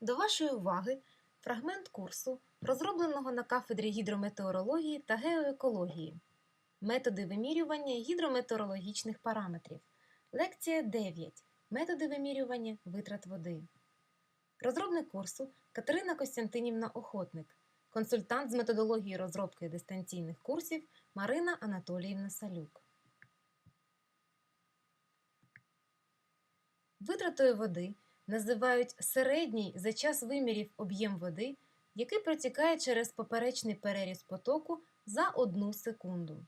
До вашої уваги фрагмент курсу, розробленого на кафедрі гідрометеорології та геоекології. Методи вимірювання гідрометеорологічних параметрів. Лекція 9. Методи вимірювання витрат води. Розробник курсу Катерина Костянтинівна Охотник, консультант з методології розробки дистанційних курсів Марина Анатоліївна Салюк. Витратою води називають середній за час вимірів об'єм води, який протікає через поперечний переріз потоку за одну секунду.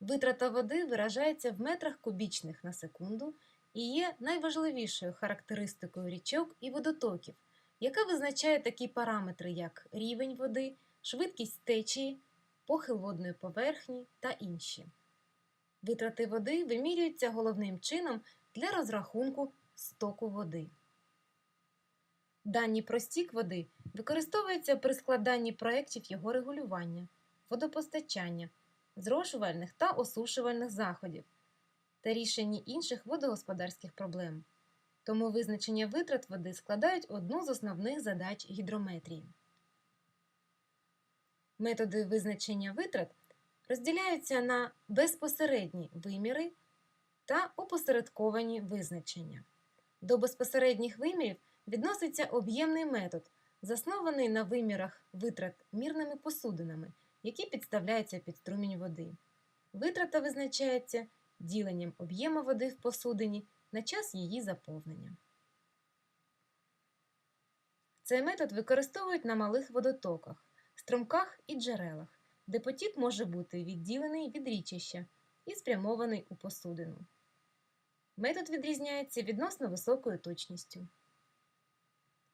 Витрата води виражається в метрах кубічних на секунду і є найважливішою характеристикою річок і водотоків, яка визначає такі параметри, як рівень води, швидкість течії, похил водної поверхні та інші. Витрати води вимірюються головним чином для розрахунку стоку води. Дані про стік води використовуються при складанні проєктів його регулювання, водопостачання, зрошувальних та осушувальних заходів та рішенні інших водогосподарських проблем. Тому визначення витрат води складають одну з основних задач гідрометрії. Методи визначення витрат розділяються на безпосередні виміри та опосередковані визначення. До безпосередніх вимірів відноситься об'ємний метод, заснований на вимірах витрат мірними посудинами, які підставляються під струмінь води. Витрата визначається діленням об'єму води в посудині на час її заповнення. Цей метод використовують на малих водотоках, струмках і джерелах, де потік може бути відділений від річища і спрямований у посудину. Метод відрізняється відносно високою точністю.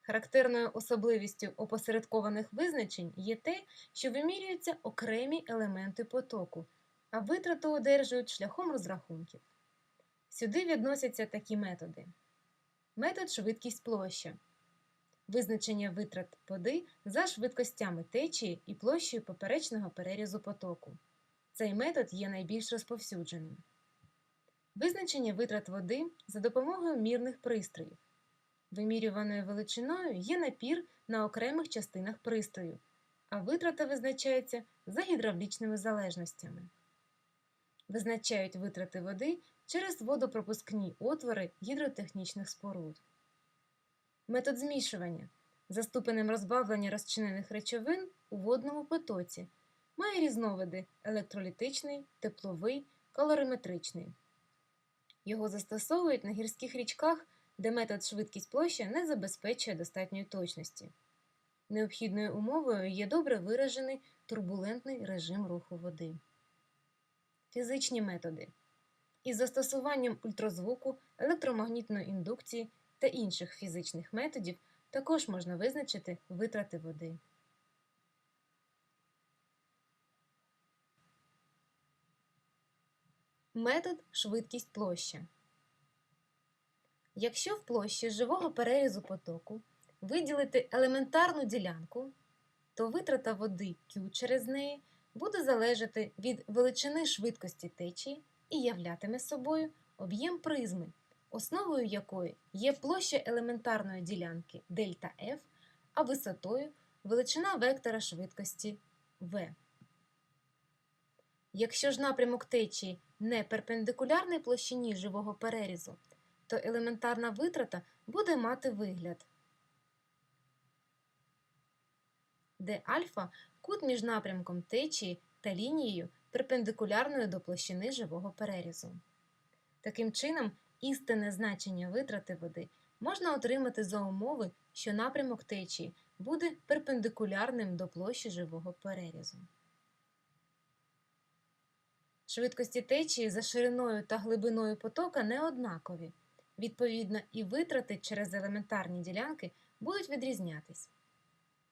Характерною особливістю опосередкованих визначень є те, що вимірюються окремі елементи потоку, а витрату одержують шляхом розрахунків. Сюди відносяться такі методи: метод швидкість площа, визначення витрат води за швидкостями течії і площею поперечного перерізу потоку. Цей метод є найбільш розповсюдженим. Визначення витрат води за допомогою мірних пристроїв. Вимірюваною величиною є напір на окремих частинах пристрою, а витрата визначається за гідравлічними залежностями. Визначають витрати води через водопропускні отвори гідротехнічних споруд. Метод змішування за ступенем розбавлення розчинених речовин у водному потоці має різновиди електролітичний, тепловий, калориметричний. Його застосовують на гірських річках, де метод швидкість площі не забезпечує достатньої точності. Необхідною умовою є добре виражений турбулентний режим руху води. Фізичні методи із застосуванням ультразвуку, електромагнітної індукції та інших фізичних методів також можна визначити витрати води. Метод швидкість площа. Якщо в площі живого перерізу потоку виділити елементарну ділянку, то витрата води Q через неї буде залежати від величини швидкості течії і являтиме собою об'єм призми, основою якої є площа елементарної ділянки дельта F, а висотою величина вектора швидкості V. Якщо ж напрямок течії не перпендикулярний площині живого перерізу, то елементарна витрата буде мати вигляд, де альфа кут між напрямком течії та лінією перпендикулярною до площини живого перерізу. Таким чином, істинне значення витрати води можна отримати за умови, що напрямок течії буде перпендикулярним до площі живого перерізу. Швидкості течії за шириною та глибиною потока не однакові. Відповідно, і витрати через елементарні ділянки будуть відрізнятись.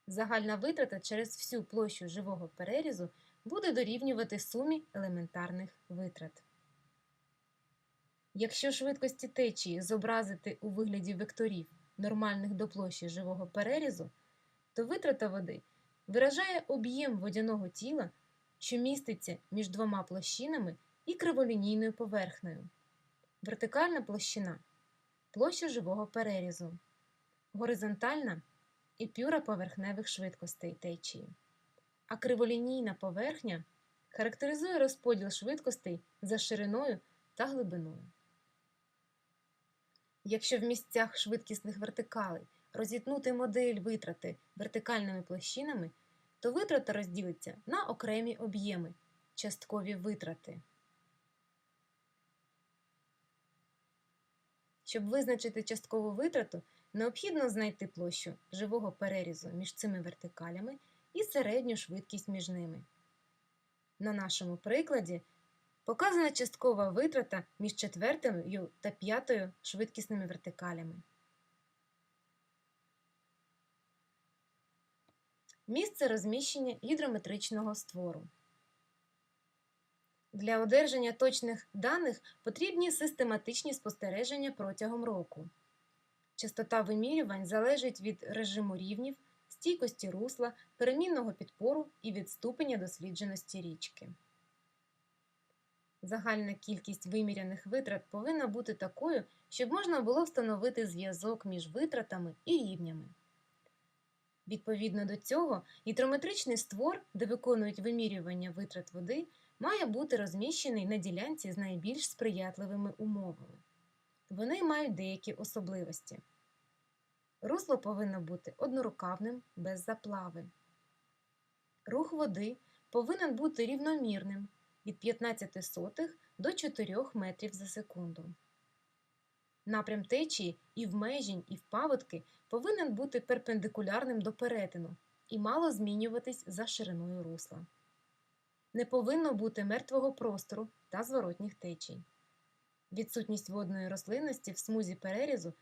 Загальна витрата через всю площу живого перерізу буде дорівнювати сумі елементарних витрат. Якщо швидкості течії зобразити у вигляді векторів, нормальних до площі живого перерізу, то витрата води виражає об'єм водяного тіла, що міститься між двома площинами і криволінійною поверхнею. Вертикальна площина площа живого перерізу. горизонтальна і пюра поверхневих швидкостей течії, а криволінійна поверхня характеризує розподіл швидкостей за шириною та глибиною. Якщо в місцях швидкісних вертикалей розітнути модель витрати вертикальними площинами, то витрата розділиться на окремі об'єми часткові витрати. Щоб визначити часткову витрату, необхідно знайти площу живого перерізу між цими вертикалями і середню швидкість між ними. На нашому прикладі показана часткова витрата між четвертою та п'ятою швидкісними вертикалями. Місце розміщення гідрометричного створу. Для одержання точних даних потрібні систематичні спостереження протягом року. Частота вимірювань залежить від режиму рівнів, стійкості русла, перемінного підпору і від ступеня дослідженості річки. Загальна кількість виміряних витрат повинна бути такою, щоб можна було встановити зв'язок між витратами і рівнями. Відповідно до цього, гідрометричний створ, де виконують вимірювання витрат води, має бути розміщений на ділянці з найбільш сприятливими умовами. Вони мають деякі особливості. Русло повинно бути однорукавним, без заплави. Рух води повинен бути рівномірним від 15 сотих до 4 метрів за секунду. Напрям течії і в межінь, і в паводки повинен бути перпендикулярним до перетину і мало змінюватись за шириною русла. Не повинно бути мертвого простору та зворотніх течій. Відсутність водної рослинності в смузі перерізу